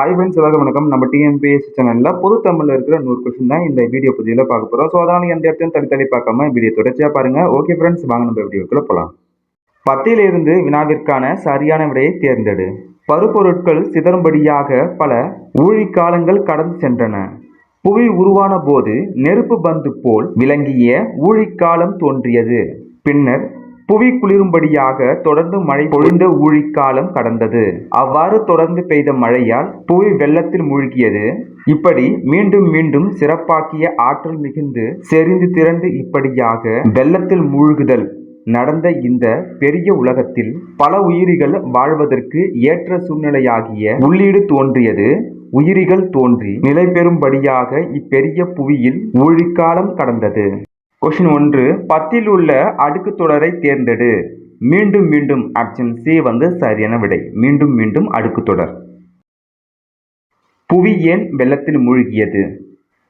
Hi friends எல்லாருக்கும் வணக்கம். நம்ம டிஎம்பிஎஸ் சேனலில் பொது தமிழில் இருக்கிற நூறு கொஸ்டின் தான் இந்த வீடியோ பதிவில் பார்க்க போகிறோம் ஸோ அதனால் எந்த இடத்தையும் தள்ளி தள்ளி பார்க்காம வீடியோ தொடர்ச்சியாக பாருங்கள் ஓகே ஃப்ரெண்ட்ஸ் வாங்க நம்ம வீடியோக்குள்ளே போகலாம் பத்தியிலிருந்து வினாவிற்கான சரியான விடையை தேர்ந்தெடு. பருப்பொருட்கள் சிதறும்படியாக பல ஊழிக்காலங்கள் கடந்து சென்றன. புவி உருவான போது நெருப்பு பந்து போல் விளங்கிய ஊழிக்காலம் தோன்றியது. பின்னர் புவி குளிரும்படியாக தொடர்ந்து மழை பொழிந்த ஊழிக்காலம் கடந்தது. அவ்வாறு தொடர்ந்து பெய்த மழையால் புவி வெள்ளத்தில் மூழ்கியது. இப்படி மீண்டும் மீண்டும் சிறப்பாக்கிய ஆற்றல் மிகுந்து செறிந்து திரண்டு இப்படியாக வெள்ளத்தில் மூழ்குதல் நடந்த இந்த பெரிய உலகத்தில் பல உயிரிகள் வாழ்வதற்கு ஏற்ற சூழ்நிலையாகிய உள்ளீடு தோன்றியது. உயிரிகள் தோன்றி நிலை பெறும்படியாக இப்பெரிய புவியில் ஊழிக்காலம் கடந்தது. கொஷின் ஒன்று பத்தில் உள்ள அடுக்கு தொடரை தேர்ந்தெடு. மீண்டும் மீண்டும் ஆப்ஷன் சி வந்து சரியான விடை. மீண்டும் மீண்டும் அடுக்கு தொடர். புவி ஏன் வெள்ளத்தில் மூழ்கியது?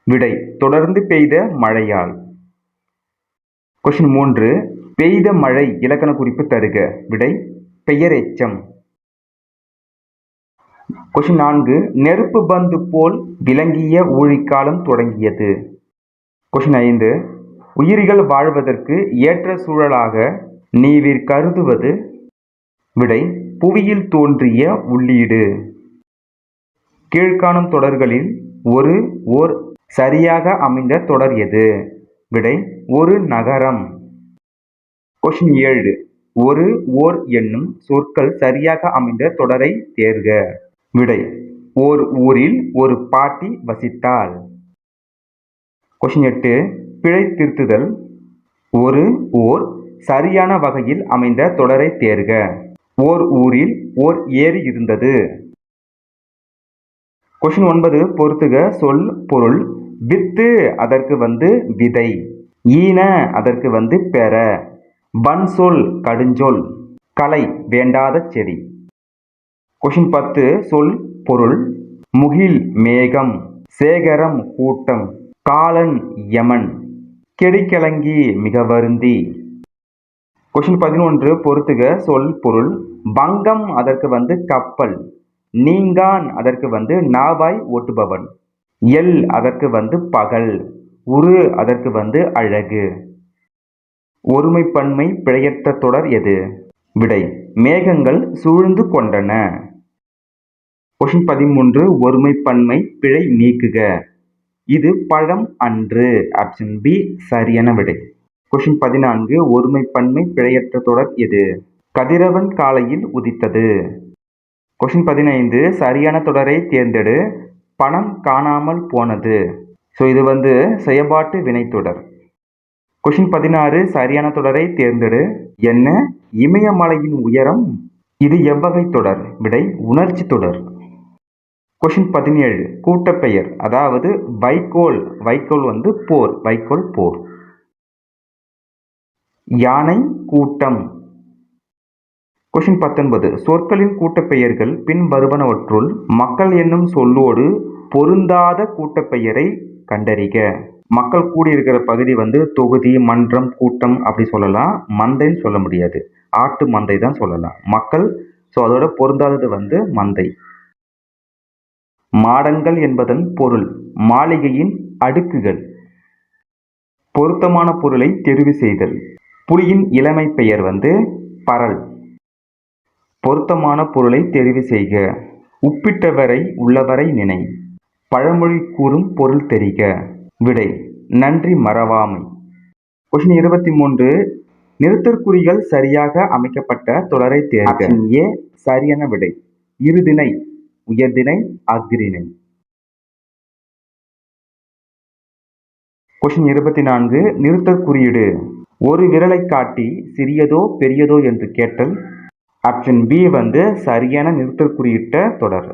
விடை தொடர்ந்து பெய்த மழையால். கொஷின் மூன்று பெய்த மழை இலக்கண குறிப்பு தருக. விடை பெயர் எச்சம் கொஷின் நான்கு நெருப்பு பந்து போல் விளங்கிய ஊழிக்காலம் தொடங்கியது. கொஷின் ஐந்து உயிரிகள் வாழ்வதற்கு ஏற்ற சூழலாக நீவிர் கருதுவது விடை புவியில் தோன்றிய உள்ளீடு. கீழ்காணும் தொடர்களில் ஒரு ஓர் சரியாக அமைந்த தொடர் எது? விடை ஒரு நகரம். கொஷின் ஏழு. ஒரு ஓர் என்னும் சொற்கள் சரியாக அமைந்த தொடரை தேர்க. விடை ஓர் ஊரில் ஒரு பாட்டி வசித்தாள். கொஷின் எட்டு. பிழை திருத்துதல் ஒரு ஓர் சரியான வகையில் அமைந்த தொடரை தேர்க. ஓர் ஊரில் ஓர் ஏரி இருந்தது. கொஷின் ஒன்பது பொறுத்துக சொல் பொருள். வித்து அதற்கு வந்து விதை. ஈன அதற்கு வந்து பெற. பன் சொல் கடுஞ்சொல். கலை வேண்டாத செடி கொஷின் பத்து சொல் பொருள். முகில் மேகம். சேகரம் கூட்டம். காலன் யமன். கெடிக்கிழங்கி மிக வருந்தி. கொஷின் பதினொன்று பொறுத்துக. சொல் பொருள். பங்கம் அதற்கு வந்து கப்பல். நீங்கான் அதற்கு வந்து நாவாய் ஓட்டுபவன். எல் அதற்கு வந்து பகல். உரு அதற்கு வந்து அழகு. ஒருமைப்பன்மை பிழையற்ற தொடர் எது? விடை மேகங்கள் சூழ்ந்து கொண்டன. கொஷின் பதிமூன்று ஒருமைப்பன்மை பிழை நீக்குக. இது பழம் அன்று. ஆப்ஷன் பி சரியான விடை. கொஷின் பதினான்கு ஒருமைப்பன்மை பிழையற்ற தொடர் எது? கதிரவன் காலையில் உதித்தது. கொஷின் பதினைந்து சரியான தொடரை தேர்ந்தெடு. பணம் காணாமல் போனது. ஸோ இது வந்து செயல்பாட்டு வினைத்தொடர் கொஷின் பதினாறு சரியான தொடரை தேர்ந்தெடு. என்ன? இமயமலையின் உயரம். இது எவ்வகை தொடர்? விடை உணர்ச்சி தொடர். கொஷின் பதினேழு. கூட்டப்பெயர் அதாவது வைக்கோல். வைக்கோல் வந்து போர். வைக்கோல் போர். யானை கூட்டம். கொஷின் பத்தொன்பது. சொற்களின் கூட்டப்பெயர்கள் பின் வருவனவற்றுள் மக்கள் என்னும் சொல்லோடு பொருந்தாத கூட்டப்பெயரை கண்டறிக. மக்கள் கூடியிருக்கிற பகுதி வந்து தொகுதி மன்றம் கூட்டம் அப்படி சொல்லலாம். மந்தைன்னு சொல்ல முடியாது. ஆட்டு மந்தை தான் சொல்லலாம். மக்கள் ஸோ அதோட பொருந்தாதது வந்து மந்தை. மாடங்கள் என்பதன் பொருள் மாளிகையின் அடுக்குகள். பொருத்தமான பொருளை தெரிவு செய்தல். புலியின் இளமை பெயர் வந்து பரல். பொருத்தமான பொருளை தெரிவு செய்க. உப்பிட்டவரை உள்ளவரை நினை. பழமொழி கூறும் பொருள் தெரிக. விடை நன்றி மறவாமை. கொஷின் இருபத்தி மூன்று நிறுத்தற்குறிகள் சரியாக அமைக்கப்பட்ட தொடரை தேர்க. ஏ சரியான விடை. இருதினை உயர்தினை அக்ரிணை கொஷின் இருபத்தி நான்கு நிறுத்த குறியீடு. ஒரு விரலை காட்டி சிறியதோ பெரியதோ என்று கேட்டல். ஆப்ஷன் பி வந்து சரியான நிறுத்த குறியிட்ட தொடர்.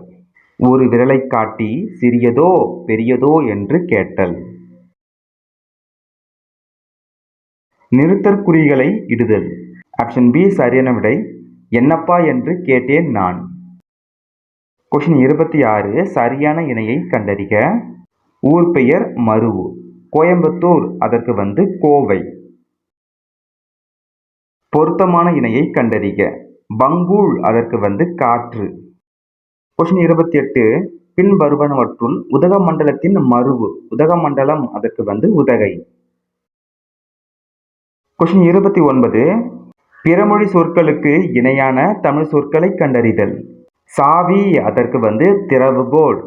ஒரு விரலை காட்டி சிறியதோ பெரியதோ என்று கேட்டல். நிறுத்தற்குறிகளை இடுதல். ஆப்ஷன் பி சரியான விடை. என்னப்பா என்று கேட்டேன் நான். கொஷின் இருபத்தி ஆறு சரியான இணையை கண்டறிக. ஊர் பெயர் மருவு. கோயம்புத்தூர் அதற்கு வந்து கோவை. பொருத்தமான இணையை கண்டறிக. பங்கூழ் அதற்கு வந்து காற்று. கொஷின் இருபத்தி எட்டு பின்வருவனவற்றுள் உதகமண்டலத்தின் மருவு. உதகமண்டலம் அதற்கு வந்து உதகை. கொஷின் இருபத்தி ஒன்பது பிறமொழி சொற்களுக்கு இணையான தமிழ் சொற்களை கண்டறிதல். சாவி அதற்கு வந்து திறவுகோல்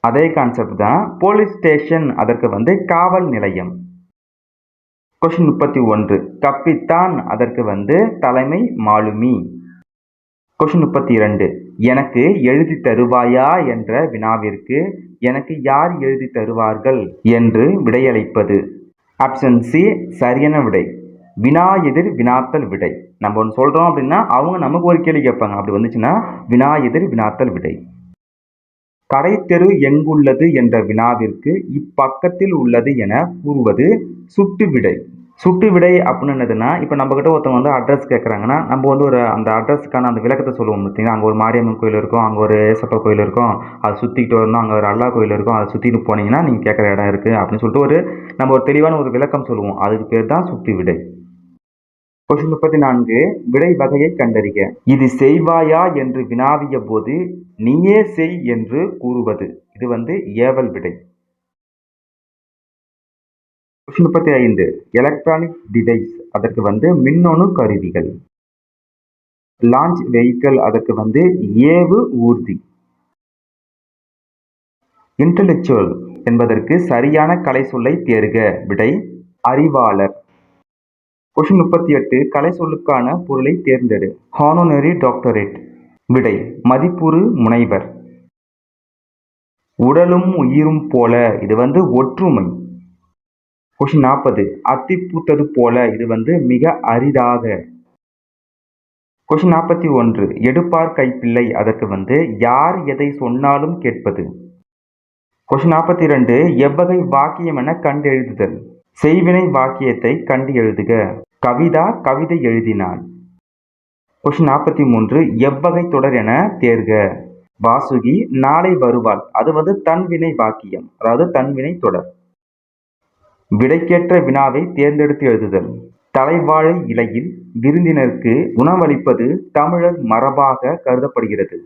அதே கான்செப்ட் தான் போலீஸ் ஸ்டேஷன் அதற்கு வந்து காவல் நிலையம். கொஷின் முப்பத்தி ஒன்று. கப்பித்தான் அதற்கு வந்து தலைமை மாலுமி. கொஷின் முப்பத்தி இரண்டு. எனக்கு எழுதி தருவாயா என்ற வினாவிற்கு எனக்கு யார் எழுதி தருவார்கள் என்று விடையளிப்பது. ஆப்ஷன் சி சரியான விடை. வினா எதிர் வினாத்தல் விடை. நம்ம ஒன்று சொல்கிறோம் அப்படின்னா அவங்க நமக்கு ஒரு கேள்வி கேட்பாங்க. அப்படி வந்துச்சுன்னா வினா எதிர் வினாத்தல் விடை. கடைத்தெரு எங்குள்ளது என்ற வினாவிற்கு இப்பக்கத்தில் உள்ளது என கூறுவது சுட்டு விடை. சுட்டு விடை அப்படின்னு என்னதுன்னா இப்போ நம்மக்கிட்ட ஒருத்தவங்க வந்து அட்ரஸ் கேட்குறாங்கன்னா நம்ம வந்து ஒரு அந்த அட்ரஸ்க்கான அந்த விளக்கத்தை சொல்லுவோம் பார்த்தீங்கன்னா அங்கே ஒரு மாரியம்மன் கோயில் இருக்கும் அங்கே ஒரு ஏசப்பா கோயில் இருக்கும் அதை சுற்றிக்கிட்டு வரணும் அங்கே ஒரு அல்லா கோயில் இருக்கும் அதை சுற்றிட்டு போனீங்கன்னா நீங்கள் கேட்குற இடம் இருக்குது அப்படின்னு சொல்லிட்டு ஒரு நம்ம ஒரு தெளிவான ஒரு விளக்கம் சொல்லுவோம். அதுக்கு பேர் தான் சுட்டு விடை. கொஷின் முப்பத்தி நான்கு விடை வகையை கண்டறிக. இது செய்வாயா என்று வினாவிய போது நீயே செய் என்று கூறுவது. இது வந்து ஏவல் விடை. கொஸ்டின் முப்பத்தி ஐந்து எலக்ட்ரானிக் டிவைஸ் அதற்கு வந்து மின்னணு கருவிகள். லான்ச் வெஹிக்கிள் அதற்கு வந்து ஏவு ஊர்தி. இன்டலெக்சுவல் என்பதற்கு சரியான கலை சொல்லை தேர்க. விடை அறிவாளர். கொஷின் முப்பத்தி எட்டு கலை சொல்லுக்கான பொருளை தேர்ந்தெடு. ஹானோனரி டாக்டரேட் விடை மதிப்புறு முனைவர். உடலும் உயிரும் போல இது வந்து ஒற்றுமை. கொஷின் நாற்பது அத்தி பூத்தது போல இது வந்து மிக அரிதாக. கொஷின் நாற்பத்தி ஒன்று எடுப்பார் கைப்பிள்ளை அதற்கு வந்து யார் எதை சொன்னாலும் கேட்பது. கொஷின் நாற்பத்தி ரெண்டு எவ்வகை வாக்கியம் என கண்டெழுதுதல். செய்வினை வாக்கியத்தை கண்டு எழுதுக. கவிதா கவிதை எழுதினாள். கொஷின் நாற்பத்தி மூன்று எவ்வகை தொடர் என தேர்க. வாசுகி நாளை வருவாள். அது வந்து தன்வினை வாக்கியம் அதாவது தன்வினை தொடர். விடைக்கேற்ற வினாவை தேர்ந்தெடுத்து எழுதுதல். தலைவாழை இலையில் விருந்தினருக்கு உணவளிப்பது தமிழர் மரபாக கருதப்படுகிறது.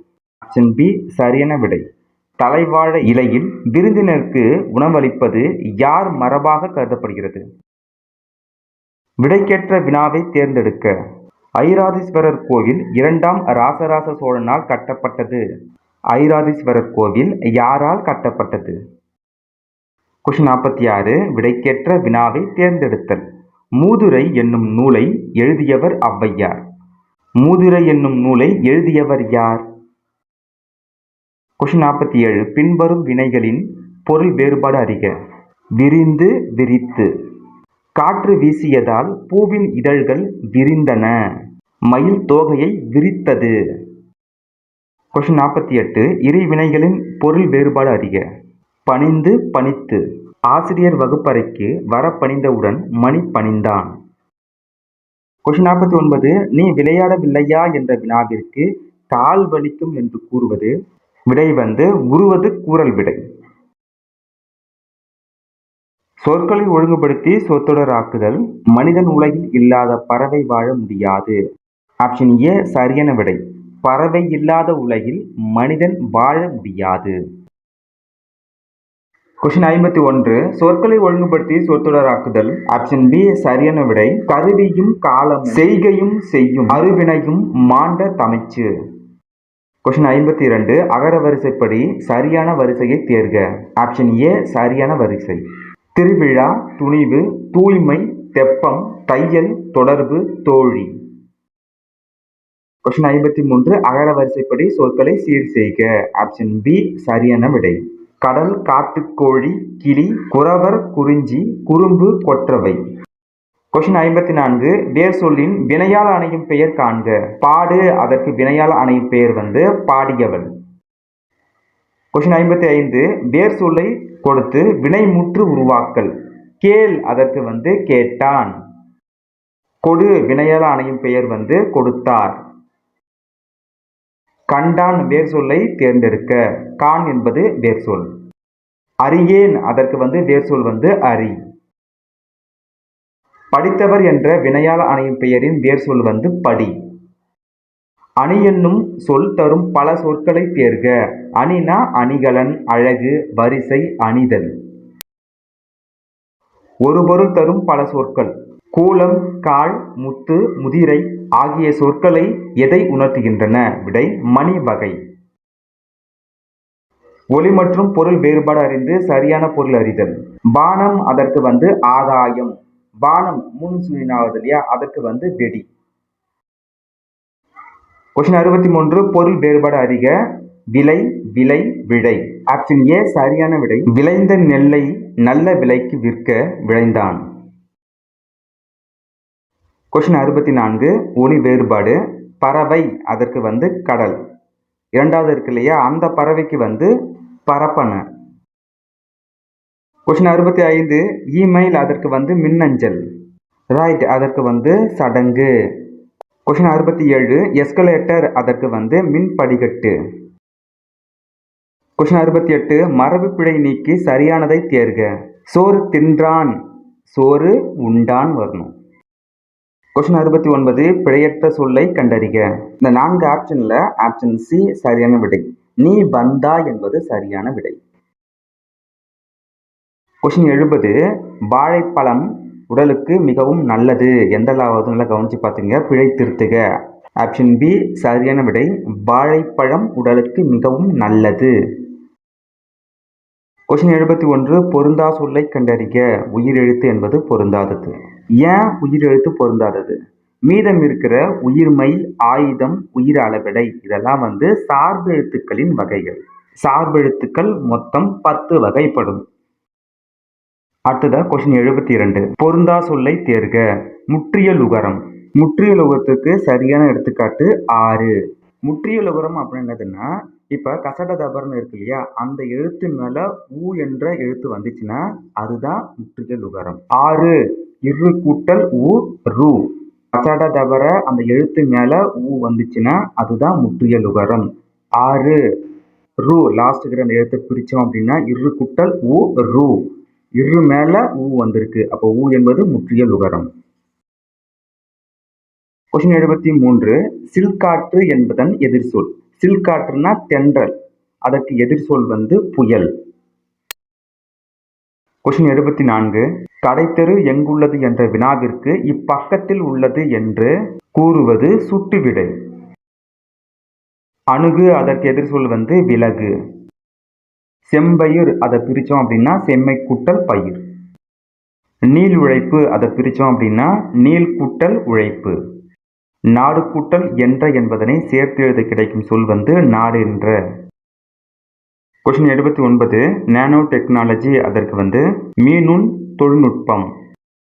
ஆப்ஷன் பி சரியான விடை. தலைவாழை இலையில் விருந்தினருக்கு உணவளிப்பது யார் மரபாக கருதப்படுகிறது? விடைக்கேற்ற வினாவை தேர்ந்தெடுக்க. ஐராதீஸ்வரர் கோவில் இரண்டாம் ராசராச சோழனால் கட்டப்பட்டது. ஐராதீஸ்வரர் கோவில் யாரால் கட்டப்பட்டது? கொஷின் நாற்பத்தி ஆறு. விடைக்கேற்ற வினாவை தேர்ந்தெடுத்தல். மூதுரை என்னும் நூலை எழுதியவர் ஔவையார். மூதுரை என்னும் நூலை எழுதியவர் யார்? கொஷின் நாற்பத்தி ஏழு பின்வரும் வினைகளின் பொருள் வேறுபாடு அறிக. விரிந்து விரித்து. காற்று வீசியதால் பூவின் இதழ்கள் விரிந்தன. மயில் தோகையை விரித்தது. கொஷின் நாற்பத்தி எட்டு இரு வினைகளின் பொருள் வேறுபாடு அறிக. பணிந்து பணித்து. ஆசிரியர் வகுப்பறைக்கு வர பணிந்தவுடன் மணி பணிந்தான். கொஷின் நாற்பத்தி ஒன்பது நீ விளையாடவில்லையா என்ற வினாவிற்கு கால் வலிக்கும் என்று கூறுவது விடை வந்து உருவது கூறல் விடை. சொற்களை ஒழுங்குபடுத்தி சொற்றொடராக்குதல் மனிதன் உலகில் இல்லாத பறவை வாழ முடியாது. ஆப்ஷன் ஏ சரியான விடை. பறவை இல்லாத உலகில் மனிதன் வாழ முடியாது. கொஷின் ஐம்பத்தி ஒன்று. சொற்களை ஒழுங்குபடுத்தி சொற்றொடராக்குதல் ஆப்ஷன் பி சரியான விடை. கருவியும் காலம் செய்கையும் செய்யும் அருவினையும் மாண்ட தமிச்சு. கொஷின் ஐம்பத்தி இரண்டு அகர வரிசைப்படி சரியான வரிசையை தேர்க. ஆப்ஷன் ஏ சரியான வரிசை. திருவிழா துணிவு தூய்மை தெப்பம் தையல் தொடர்பு தோழி. கொஷின் ஐம்பத்தி மூன்று அகர வரிசைப்படி சொற்களை சீர் செய்க. ஆப்ஷன் பி சரியான விடை. கடல் காட்டுக்கோழி கிளி குறவர் குறிஞ்சி குறும்பு கொற்றவை. கொஷின் ஐம்பத்தி நான்கு வேர் சொல்லின் வினையால் அணையும் பெயர் காண்க. பாடு அதற்கு வினையால் அணையும் பெயர் வந்து பாடியவள். கொஷின் ஐம்பத்தி ஐந்து வேர் சொல்லை கொடுத்து வினைமுற்று உருவாக்கல். கேள் அதற்கு வந்து கேட்டான். கொடு வினையால் அணையும் பெயர் வந்து கொடுத்தார். கண்டான் வேர் சொல்லை தேர்ந்தெடுக்க. கான் என்பது வேர் சொல் அறியேன் அதற்கு வந்து வேர் சொல் வந்து அறி. படித்தவர் என்ற வினையாள அணையும் பெயரின் வேர் சொல் வந்து படி. அணி என்னும் சொல் தரும் பல சொற்களை தேர்க. அணினா அணிகலன் அழகு வரிசை அணிதல். ஒரு பொருள் தரும் பல சொற்கள். கூலம் கால் முத்து முதிரை ஆகிய சொற்களை எதை உணர்த்துகின்றன? விடை மணி வகை. ஒளி மற்றும் பொருள் வேறுபாடு அறிந்து சரியான பொருள் அறிதல். பானம் அதற்கு வந்து ஆதாயம். பானம் மூணு சுழினாவது இல்லையா? அதற்கு வந்து வெடி. கொஸ்டின் அறுபத்தி மூன்று பொருள் வேறுபாடு அறிக விலை விலை விடை. ஆப்ஷன் ஏ சரியான விடை. விளைந்த நெல்லை நல்ல விலைக்கு விற்க விளைந்தான் கொஸ்டின் அறுபத்தி நான்கு ஒளி வேறுபாடு. பறவை அதற்கு வந்து கடல். இரண்டாவது இருக்கு இல்லையா? அந்த பறவைக்கு வந்து பரப்பனை. கொஸ்டின் அறுபத்தி ஐந்து இமெயில் அதற்கு வந்து மின்னஞ்சல். ரைட் அதற்கு வந்து சடங்கு. கொஸ்டின் அறுபத்தி ஏழு எஸ்கலேட்டர் அதற்கு வந்து மின் படிக்கட்டு கொஸ்டின் அறுபத்தி எட்டு மரபு பிழை நீக்கி சரியானதை தேர்க. சோறு தின்றான் சோறு உண்டான் வரணும். கொஸ்டின் அறுபத்தி ஒன்பது பிழையற்ற சொல்லை கண்டறிக. இந்த நான்கு ஆப்ஷனில் ஆப்ஷன் சி சரியான விடை. நீ வந்தா என்பது சரியான விடை. கொஷின் எழுபது வாழைப்பழம் உடலுக்கு மிகவும் நல்லது. எந்த லாவது நல்லா கவனிச்சு பார்த்துங்க பிழை திருத்துக. ஆப்ஷன் பி சரியான விடை. வாழைப்பழம் உடலுக்கு மிகவும் நல்லது. கொஷின் எழுபத்தி ஒன்று பொருந்தா சொல்லை கண்டறிக. உயிரெழுத்து என்பது பொருந்தாதது. ஏன் உயிரெழுத்து பொருந்தாதது? மீதம் இருக்கிற உயிர்மை ஆயுதம் உயிர் அளவிடை இதெல்லாம் வந்து சார்பெழுத்துக்களின் வகைகள். சார்பெழுத்துக்கள் மொத்தம் பத்து வகைப்படும். அடுத்ததா கொஸ்டின் எழுபத்தி இரண்டு பொருந்தா சொல்லை தேர்க. முற்றியல் உகரம் முற்றியல் உகரத்துக்கு சரியான எடுத்துக்காட்டு ஆறு. முற்றியல் உகரம் அப்படின்னு என்னதுன்னா இப்போ கசட தபர்னு இருக்கு இல்லையா அந்த எழுத்து மேலே ஊ என்ற எழுத்து வந்துச்சுன்னா அதுதான் முற்றியல் உகரம் ஆறு. இரு கூட்டல் ஊ ரூ. கசட தபர அந்த எழுத்து மேலே ஊ வந்துச்சுன்னா அதுதான் முற்றியல் உகரம் ஆறு. ரூ. லாஸ்ட்டுக்கிற அந்த எழுத்தை பிரித்தோம் அப்படின்னா இரு கூட்டல் ஊ ரூ. இரு மேல ஊ வந்திருக்கு. அப்போ ஊ என்பது முற்றியல் உகரம் கொஸ்டின் எழுபத்தி மூன்று சில்காற்று என்பதன் எதிர்சொல். சில்காற்றுனா தென்றல். அதற்கு எதிர்சொல் வந்து புயல். கொஸ்டின் எழுபத்தி நான்கு கடைத்தெரு எங்குள்ளது என்ற வினாவிற்கு இப்பக்கத்தில் உள்ளது என்று கூறுவது சுட்டுவிடை. அணுகு அதற்கு எதிர்சொல் வந்து விலகு. செம்பயிர் அதை பிரித்தோம் அப்படின்னா செம்மை கூட்டல் பயிர். நீள் உழைப்பு அதை பிரித்தோம் அப்படின்னா நீள் கூட்டல் உழைப்பு. நாடு கூட்டல் என்ற என்பதனை சேர்த்து எழுத கிடைக்கும் சொல் வந்து நாடு என்ற. கொஸ்டின் எழுபத்தி ஒன்பது. நானோ டெக்னாலஜி அதற்கு வந்து மீனுண் தொழில்நுட்பம்.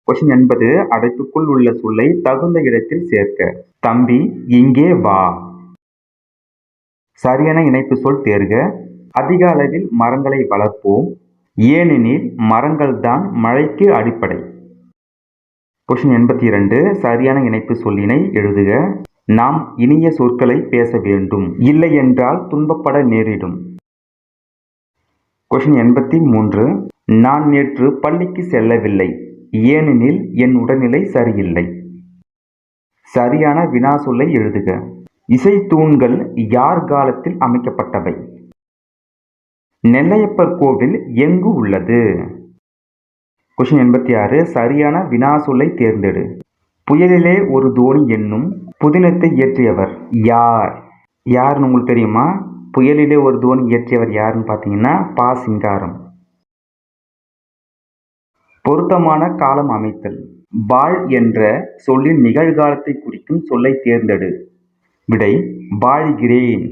கொஸ்டின் என்பது அடைப்புக்குள் உள்ள சொல்லை தகுந்த இடத்தில் சேர்க்க. தம்பி இங்கே வா. சரியான இணைப்பு சொல் தேர்க. அதிக அளவில் மரங்களை வளர்ப்போம். ஏனெனில் மரங்கள் தான் மழைக்கு அடிப்படை. கொஷின் எண்பத்தி இரண்டு சரியான இணைப்பு சொல்லினை எழுதுக. நாம் இனிய சொற்களை பேச வேண்டும். இல்லை என்றால் துன்பப்பட நேரிடும். கொஷின் எண்பத்தி மூன்று நான் நேற்று பள்ளிக்கு செல்லவில்லை. ஏனெனில் என் உடல்நிலை சரியில்லை. சரியான வினா சொல்லை எழுதுக. இசை தூண்கள் யார் காலத்தில் அமைக்கப்பட்டவை? நெல்லையப்பர் கோவில் எங்கு உள்ளது? கொஸ்டின் எண்பத்தி ஆறு சரியான வினாசொல்லை தேர்ந்தெடு. புயலிலே ஒரு தோணி என்னும் புதினத்தை இயற்றியவர் யார்? யாருன்னு உங்களுக்கு தெரியுமா? புயலிலே ஒரு தோணி இயற்றியவர் யாருன்னு பார்த்தீங்கன்னா பா. சிங்காரம். பொருத்தமான காலம் அமைத்தல். பால் என்ற சொல்லின் நிகழ்காலத்தை குறிக்கும் சொல்லை தேர்ந்தெடு. விடை வாழ்கிறேன்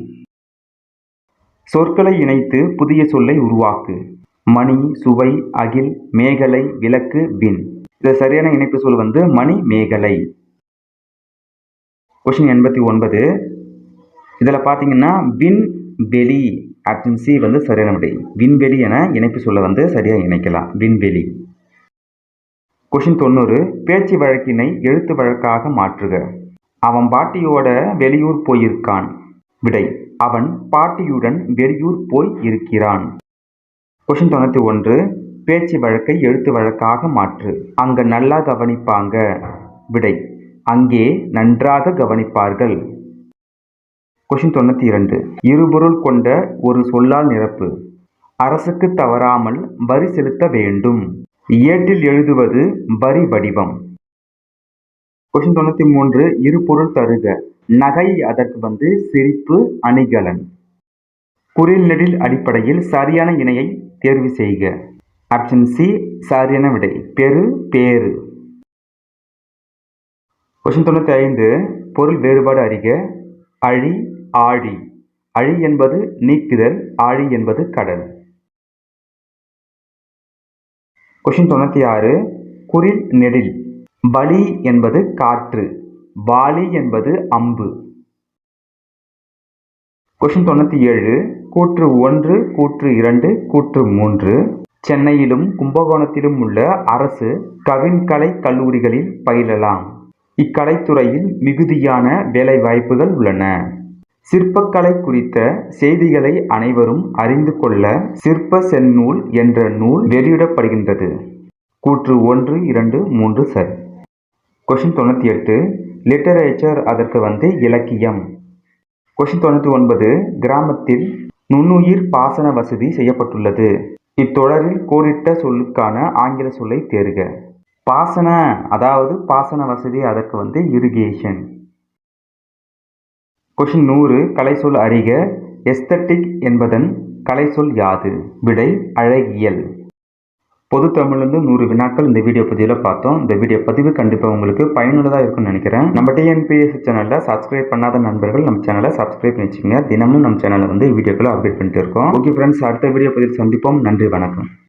சொற்களை இணைத்து புதிய சொல்லை உருவாக்கு. மணி சுவை அகில் மேகலை விளக்கு வின் இது சரியான இணைப்பு சொல் வந்து மணி மேகலை. கொஷின் எண்பத்தி ஒன்பது. இதில் பார்த்தீங்கன்னா வின் வெளி ஆப்ஷன் சி வந்து சரியான விடை விண்வெளி என இணைப்பு சொல்ல வந்து சரியாக இணைக்கலாம். விண்வெளி கொஷின் தொண்ணூறு. பேச்சு வழக்கினை எழுத்து வழக்காக மாற்றுக. அவன் பாட்டியோட வெளியூர் போயிருக்கான். விடை. அவன் பாட்டியுடன் வெளியூர் போய் இருக்கிறான். கொஷின் தொண்ணூற்றி ஒன்று பேச்சு வழக்கை எழுத்து வழக்காக மாற்று. அங்க நல்லா கவனிப்பாங்க. விடை. அங்கே நன்றாக கவனிப்பார்கள். கொஷின் தொண்ணூற்றி இரண்டு இருபொருள் கொண்ட ஒரு சொல்லால் நிரப்பு. அரசுக்கு தவறாமல் வரி செலுத்த வேண்டும். ஏட்டில் எழுதுவது வரி வடிவம். கொஷின் தொண்ணூற்றி மூன்று இரு பொருள் தருக. நகை அதற்கு வந்து சிரிப்பு அணிகலன். குரில் நெடில் அடிப்படையில் சரியான இணையை தேர்வு செய்க. ஆப்ஷன் சி சரியான விடை. பெரு பேரு கொஷின் தொண்ணூற்றி ஐந்து பொருள் வேறுபாடு அறிக. அழி ஆழி. அழி என்பது நீக்குதல் ஆழி என்பது கடல். கொஷின் தொண்ணூற்றி ஆறு குரில் நெடில். பலி என்பது காற்று வாலி என்பது அம்பு. கொஷின் தொண்ணூற்றி ஏழு கூற்று ஒன்று கூற்று இரண்டு கூற்று மூன்று. சென்னையிலும் கும்பகோணத்திலும் உள்ள அரசு கவின்கலை கல்லூரிகளில் பயிலலாம். இக்கலைத்துறையில் மிகுதியான வேலைவாய்ப்புகள் உள்ளன. சிற்பக்கலை குறித்த செய்திகளை அனைவரும் அறிந்து கொள்ள சிற்ப செந்நூல் என்ற நூல் வெளியிடப்படுகின்றது. கூற்று ஒன்று இரண்டு மூன்று சரி. கொஷின் தொண்ணூற்றி எட்டு லிட்டரேச்சர் அதற்கு வந்து இலக்கியம். கொஷின் தொண்ணூற்றி ஒன்பது கிராமத்தில் நுண்ணுயிர் பாசன வசதி செய்யப்பட்டுள்ளது. இத்தொடரில் கோடிட்ட சொல்லுக்கான ஆங்கில சொல்லை தேர்க. பாசன அதாவது பாசன வசதி அதற்கு வந்து இரிகேஷன் கொஷின் நூறு கலைசொல் அறிக. எஸ்தட்டிக் என்பதன் கலைசொல் யாது? விடை அழகியல். பொது தமிழ்லேருந்து நூறு வினாக்கள் இந்த வீடியோ பதிவில் பார்த்தோம். இந்த வீடியோ பதிவு கண்டிப்பாக உங்களுக்கு பயனுள்ளதாக இருக்கும்னு நினைக்கிறேன். நம்ம டிஎன்பிஎஸ் சேனலில் சப்ஸ்கிரைப் பண்ணாத நண்பர்கள் நம்ம சேனலை சப்ஸ்கிரைப் பண்ணி வச்சுக்கோங்க தினமும் நம்ம சேனலில் வந்து வீடியோக்களை அப்டேட் பண்ணிட்டு இருக்கோம். ஓகே ஃப்ரெண்ட்ஸ் அடுத்த வீடியோ பதிவு சந்திப்போம். நன்றி வணக்கம்.